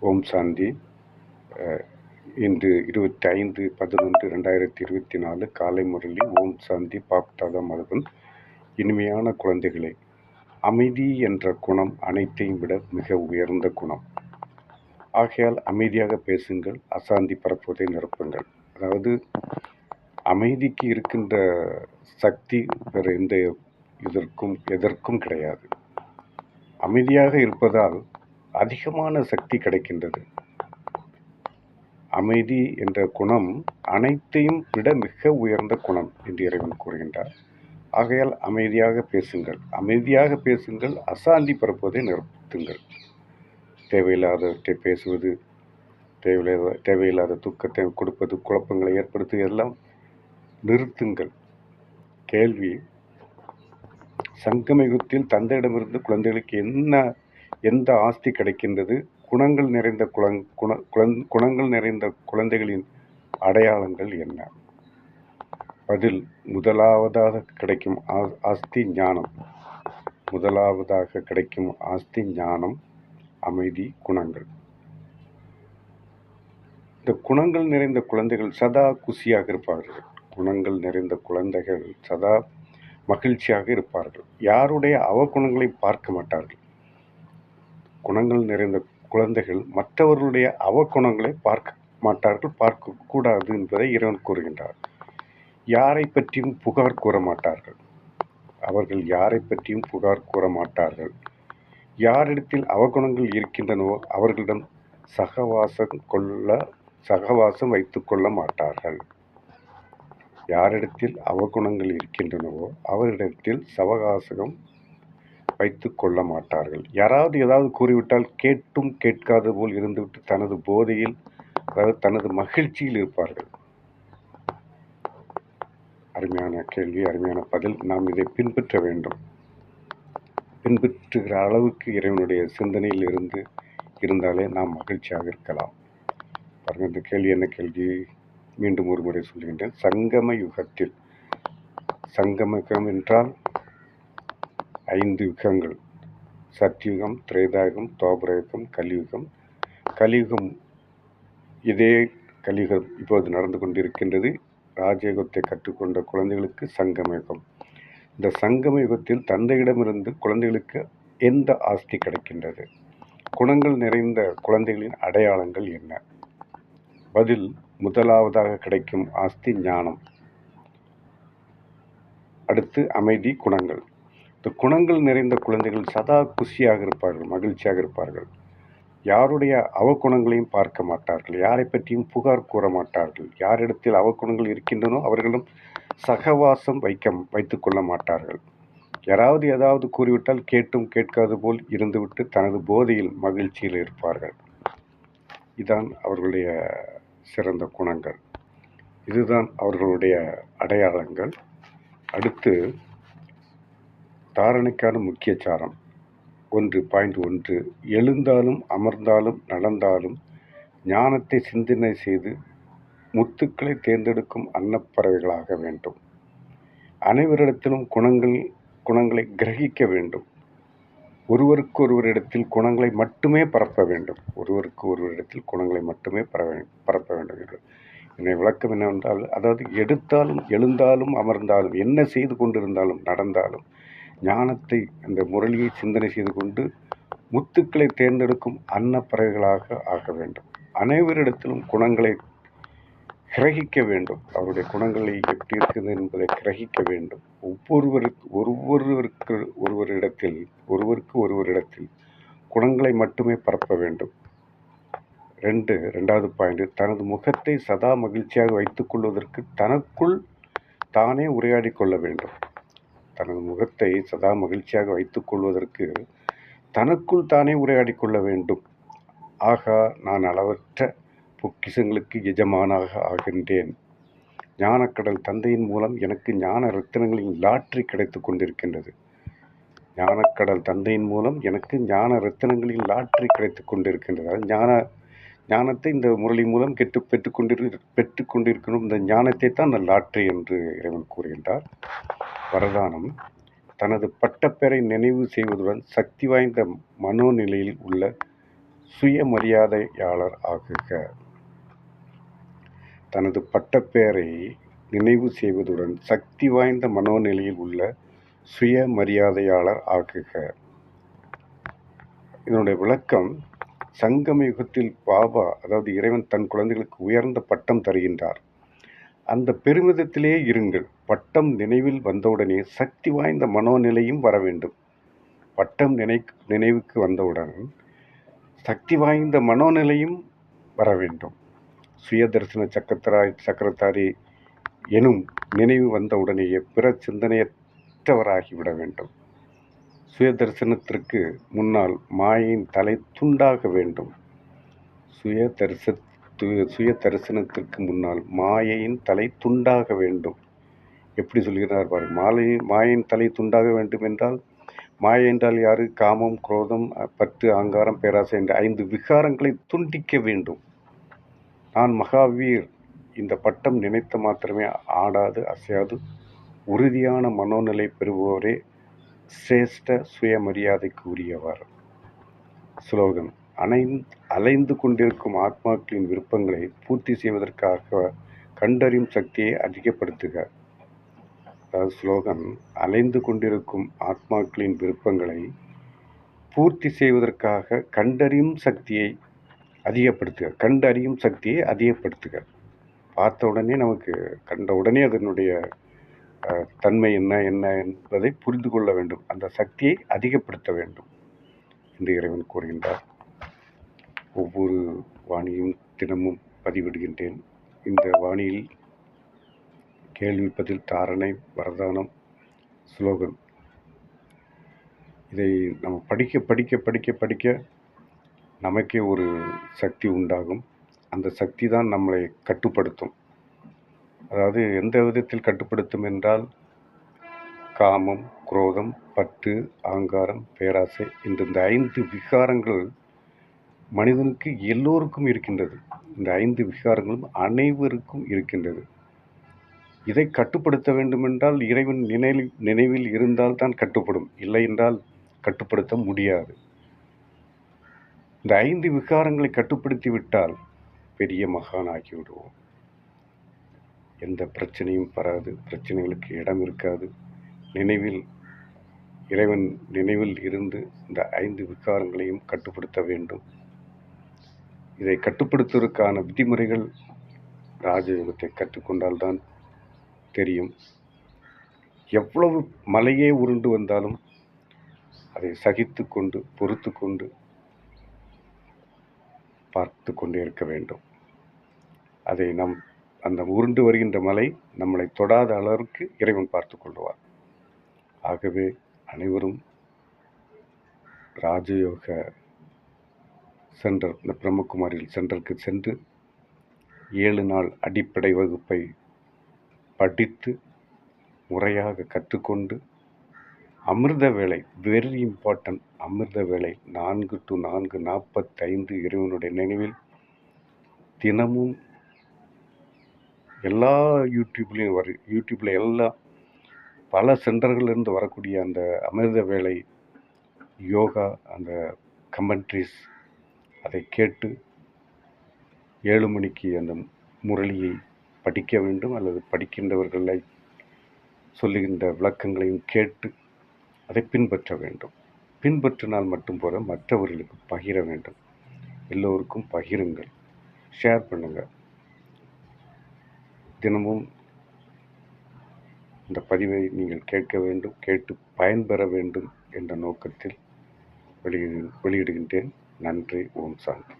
ஓம் சாந்தி. இன்று இருபத்தி ஐந்து பதினொன்று ரெண்டாயிரத்தி இருபத்தி நாலு காலை முரளி ஓம் சாந்தி பாப்தாதா மதுபன் இனிமையான குழந்தைகளே அமைதி என்ற குணம் அனைத்தையும் விட மிக உயர்ந்த குணம். ஆகையால் அமைதியாக பேசுங்கள் அசாந்தி பரப்புவதை நிரப்புங்கள். அதாவது அமைதிக்கு இருக்கின்ற சக்தி வேறு எந்த இதற்கும் எதற்கும் கிடையாது. அமைதியாக இருப்பதால் அதிகமான சக்தி கிடைக்கின்றது. அமைதி என்ற குணம் அனைத்தையும் விட மிக உயர்ந்த குணம் என்று இறைவன் கூறுகின்றார். ஆகையால் அமைதியாக பேசுங்கள். அமைதியாக பேசுங்கள் அசாந்தி பரப்புவதை நிறுத்துங்கள். தேவையில்லாதவற்றை பேசுவது தேவையில்லாத தேவையில்லாத துக்கத்தை கொடுப்பது குழப்பங்களை ஏற்படுத்துவது எல்லாம் நிறுத்துங்கள். கேள்வி சங்கமயுகத்தில் தந்தையிடமிருந்து குழந்தைகளுக்கு என்ன எந்த ஆஸ்தி கிடைக்கின்றது? குணங்கள் நிறைந்த குளங் குண குழந் குணங்கள் நிறைந்த குழந்தைகளின் அடையாளங்கள் என்ன? பதில் முதலாவதாக கிடைக்கும் ஆஸ்தி ஞானம். முதலாவதாக கிடைக்கும் ஆஸ்தி ஞானம் அமைதி குணங்கள். இந்த குணங்கள் நிறைந்த குழந்தைகள் சதா குஷியாக இருப்பார்கள். குணங்கள் நிறைந்த குழந்தைகள் சதா மகிழ்ச்சியாக இருப்பார்கள். யாருடைய அவகுணங்களை பார்க்க மாட்டார்கள். குணங்கள் நிறைந்த குழந்தைகள் மற்றவர்களுடைய அவகுணங்களை பார்க்க மாட்டார்கள் பார்க்க கூடாது என்பதை இறைவன் கூறுகின்றார். யாரை பற்றியும் புகார் கூற மாட்டார்கள். அவர்கள் யாரை பற்றியும் புகார் கூற மாட்டார்கள். யாரிடத்தில் அவகுணங்கள் இருக்கின்றனவோ அவர்களிடம் சகவாசம் கொள்ள சகவாசம் வைத்து கொள்ள மாட்டார்கள். யாரிடத்தில் அவகுணங்கள் இருக்கின்றனவோ அவரிடத்தில் சவகாசகம் வைத்து கொள்ள மாட்டார்கள். யாராவது ஏதாவது கூறிவிட்டால் கேட்டும் கேட்காத போல் இருந்துவிட்டு தனது போதையில் அதாவது தனது மகிழ்ச்சியில் இருப்பார்கள். அருமையான கேள்வி அருமையான பதில். நாம் இதை பின்பற்ற வேண்டும். பின்பற்றுகிற அளவுக்கு இறைவனுடைய சிந்தனையில் இருந்து இருந்தாலே நாம் மகிழ்ச்சியாக இருக்கலாம். பாருங்கள் இந்த கேள்வி என்ன கேள்வி? மீண்டும் ஒரு முறை சொல்கின்றேன் சங்கம யுகத்தில் சங்கம யுகம் என்றால் ஐந்து யுகங்கள். சத்யுகம் திரேதாயுகம் தோபரயுகம் கலியுகம். கலியுகம் இதே கலியுகம் இப்போது நடந்து கொண்டிருக்கின்றது. ராஜயுகத்தை கற்றுக்கொண்ட குழந்தைகளுக்கு சங்கமயுகம். இந்த சங்கம யுகத்தில் தந்தையிடமிருந்து குழந்தைகளுக்கு எந்த ஆஸ்தி கிடைக்கின்றது? குணங்கள் நிறைந்த குழந்தைகளின் அடையாளங்கள் என்ன? பதில் முதலாவதாக கிடைக்கும் ஆஸ்தி ஞானம். அடுத்து அமைதி குணங்கள். இந்த குணங்கள் நிறைந்த குழந்தைகள் சதா குஷியாக இருப்பார்கள் மகிழ்ச்சியாக இருப்பார்கள். யாருடைய அவகுணங்களையும் பார்க்க மாட்டார்கள் யாரை பற்றியும் புகார் கூற மாட்டார்கள். யாரிடத்தில் அவகுணங்கள் இருக்கின்றனோ அவர்களும் சகவாசம் வைக்க வைத்து கொள்ள மாட்டார்கள். யாராவது ஏதாவது கூறிவிட்டால் கேட்டும் கேட்காது போல் இருந்துவிட்டு தனது போதையில் மகிழ்ச்சியில் இருப்பார்கள். இதான் அவர்களுடைய சிறந்த குணங்கள். இதுதான் அவர்களுடைய அடையாளங்கள். அடுத்து தாரணைக்கான முக்கிய சாரம். ஒன்று பாயிண்ட் ஒன்று. எழுந்தாலும் அமர்ந்தாலும் நடந்தாலும் ஞானத்தை சிந்தனை செய்து முத்துக்களை தேர்ந்தெடுக்கும் அன்னப்பறவைகளாக வேண்டும். அனைவரிடத்திலும் குணங்கள் குணங்களை கிரகிக்க வேண்டும். ஒருவருக்கு ஒருவரிடத்தில் குணங்களை மட்டுமே பரப்ப வேண்டும். ஒருவருக்கு ஒருவரிடத்தில் குணங்களை மட்டுமே பரவ பரப்ப வேண்டும் என்று. என்னை விளக்கம் என்னவென்றால் அதாவது எடுத்தாலும் எழுந்தாலும் அமர்ந்தாலும் என்ன செய்து கொண்டிருந்தாலும் நடந்தாலும் ஞானத்தை அந்த முரளியை சிந்தனை செய்து கொண்டு முத்துக்களை தேர்ந்தெடுக்கும் அன்னப்பறவைகளாக ஆக வேண்டும். அனைவரிடத்திலும் குணங்களை கிரகிக்க வேண்டும். அவருடைய குணங்களை எப்படி இருக்குது என்பதை கிரகிக்க வேண்டும். ஒவ்வொருவருக்கு ஒவ்வொருவருக்கு ஒருவரிடத்தில் ஒருவருக்கு ஒருவரிடத்தில் குணங்களை மட்டுமே பரப்ப வேண்டும். ரெண்டு ரெண்டாவது பாயிண்ட் தனது முகத்தை சதா மகிழ்ச்சியாக வைத்துக் கொள்வதற்கு தனக்குள் தானே உரையாடி கொள்ள வேண்டும். தனது முகத்தை சதா மகிழ்ச்சியாக வைத்துக் கொள்வதற்கு தனக்குள் தானே உரையாடி கொள்ள வேண்டும். ஆகா நான் அளவற்ற பொக்கிஷங்களுக்கு எஜமானாக ஆகின்றேன். ஞானக்கடல் தந்தையின் மூலம் எனக்கு ஞான ரத்தினங்களின் லாட்ரி கிடைத்து கொண்டிருக்கின்றது. ஞானக்கடல் தந்தையின் மூலம் எனக்கு ஞான ரத்தினங்களின் லாட்ரி கிடைத்து கொண்டிருக்கின்றது. ஞான ஞானத்தை இந்த முரளி மூலம் கெட்டு பெற்றுக்கொண்டிரு பெற்றுக்கொண்டிருக்கணும். இந்த ஞானத்தை தான் அந்த லாட்ரி என்று இறைவன் கூறுகின்றார். வரதானம். தனது பட்டப்பெயரை நினைவு செய்வதுடன் சக்தி வாய்ந்த மனோநிலையில் உள்ள சுயமரியாதையாளர் ஆகுக. தனது பட்டப்பெயரை நினைவு செய்வதுடன் சக்தி வாய்ந்த மனோநிலையில் உள்ள சுயமரியாதையாளர் ஆகுக. இதனுடைய விளக்கம் சங்கம யுகத்தில் பாபா அதாவது இறைவன் தன் குழந்தைகளுக்கு உயர்ந்த பட்டம் தருகின்றார். அந்த பெருமிதத்திலே இருங்கள். பட்டம் நினைவில் வந்தவுடனே சக்தி வாய்ந்த மனோநிலையும் வர வேண்டும். பட்டம் நினை நினைவுக்கு வந்தவுடன் சக்தி வாய்ந்த மனோநிலையும் வர வேண்டும். சுயதர்சன சக்கரத்தாரி சக்கரத்தாரி எனும் நினைவு வந்தவுடனேயே பிற சிந்தனையற்றவராகிவிட வேண்டும். சுயதரிசனத்திற்கு முன்னால் மாயின் தலை துண்டாக வேண்டும். சுய தரிச சுய தரிசனத்திற்கு முன்னால் மாயையின் தலை துண்டாக வேண்டும். எப்படி சொல்கிறார் பாரு மாலை மாயின் தலை துண்டாக வேண்டும் என்றால் மாயை என்றால் யாரு? காமம் குரோதம் பற்று ஆங்காரம் பேராசை என்ற ஐந்து விகாரங்களை துண்டிக்க வேண்டும். நான் மகாவீர். இந்த பட்டம் நினைத்த மாத்திரமே ஆடாது அசையாது. உறுதியான மனோநிலை பெறுபவரே சிரேஷ்ட சுயமரியாதைக்கு உரியவர் ஸ்லோகன் அனை அலைந்து கொண்டிருக்கும் ஆத்மாக்களின் விருப்பங்களை பூர்த்தி செய்வதற்காக கண்டறியும் சக்தியை அதிகப்படுத்துக. அதாவது ஸ்லோகன் அலைந்து கொண்டிருக்கும் ஆத்மாக்களின் விருப்பங்களை பூர்த்தி செய்வதற்காக கண்டறியும் சக்தியை அதிகப்படுத்துக. கண்டறியும் சக்தியை அதிகப்படுத்துக. பார்த்த உடனே நமக்கு கண்ட உடனே அதனுடைய தன்மை என்ன என்ன என்பதை புரிந்து கொள்ள வேண்டும். அந்த சக்தியை அதிகப்படுத்த வேண்டும் என்று இறைவன் கூறுகின்றார். ஒவ்வொரு வாணியும் தினமும் பதிவிடுகின்றேன். இந்த வாணியில் கேள்வி பதில் தாரணை வரதானம் ஸ்லோகன் இதை நம்ம படிக்க படிக்க படிக்க படிக்க நமக்கே ஒரு சக்தி உண்டாகும். அந்த சக்தி தான் நம்மளை கட்டுப்படுத்தும். அதாவது எந்த விதத்தில் கட்டுப்படுத்தும் என்றால் காமம் குரோதம் பற்று ஆங்காரம் பேராசை என்ற இந்த ஐந்து விகாரங்கள் மனிதனுக்கு எல்லோருக்கும் இருக்கின்றது. இந்த ஐந்து விகாரங்களும் அனைவருக்கும் இருக்கின்றது. இதை கட்டுப்படுத்த வேண்டுமென்றால் இறைவன் நினைவில் நினைவில் இருந்தால் தான் கட்டுப்படும். இல்லை என்றால் கட்டுப்படுத்த முடியாது. இந்த ஐந்து விகாரங்களை கட்டுப்படுத்தி விட்டால் பெரிய மகான் ஆகிவிடுவோம் எந்த பிரச்சனையும் வராது பிரச்சனைகளுக்கு இடம் இருக்காது. நினைவில் இறைவன் நினைவில் இருந்து இந்த ஐந்து விகாரங்களையும் கட்டுப்படுத்த வேண்டும். இதை கட்டுப்படுத்துவதற்கான விதிமுறைகள் ராஜயோகத்தை கற்றுக்கொண்டால்தான் தெரியும். எவ்வளவு மலையே உருண்டு வந்தாலும் அதை சகித்து கொண்டு பொறுத்து கொண்டு பார்த்து கொண்டே இருக்க வேண்டும். அதை நம் அந்த உருண்டு வருகின்ற மலை நம்மளை தொடாத அளவிற்கு இறைவன் பார்த்து கொள்வார் ஆகவே அனைவரும் ராஜயோக சென்டர் இந்த பிரம்மகுமாரியில் சென்டருக்கு சென்று ஏழு நாள் அடிப்படை வகுப்பை படித்து முறையாக கற்றுக்கொண்டு அமிர்த வேலை வெரி இம்பார்ட்டன்ட் அமிர்த வேலை நான்கு டு நான்கு நாற்பத்தைந்து இறைவனுடைய நினைவில் தினமும் எல்லா யூடியூப்லேயும் வரு யூடியூப்பில் எல்லா பல சென்டர்கள்லேருந்து வரக்கூடிய அந்த அமிர்த வேலை யோகா அந்த கமெண்ட்ரிஸ் அதை கேட்டு ஏழு மணிக்கு அந்த முரளியை படிக்க வேண்டும் அல்லது படிக்கின்றவர்களை சொல்லுகின்ற விளக்கங்களையும் கேட்டு அதை பின்பற்ற வேண்டும். பின்பற்றினால் மட்டும் போல மற்றவர்களுக்கு பகிர வேண்டும். எல்லோருக்கும் பகிருங்கள். ஷேர் பண்ணுங்கள். தினமும் இந்த பதிவை நீங்கள் கேட்க வேண்டும் கேட்டு பயன்பெற வேண்டும் என்ற நோக்கத்தில் வெளியிடு வெளியிடுகின்றேன். நன்றி ஓம் சாந்தி.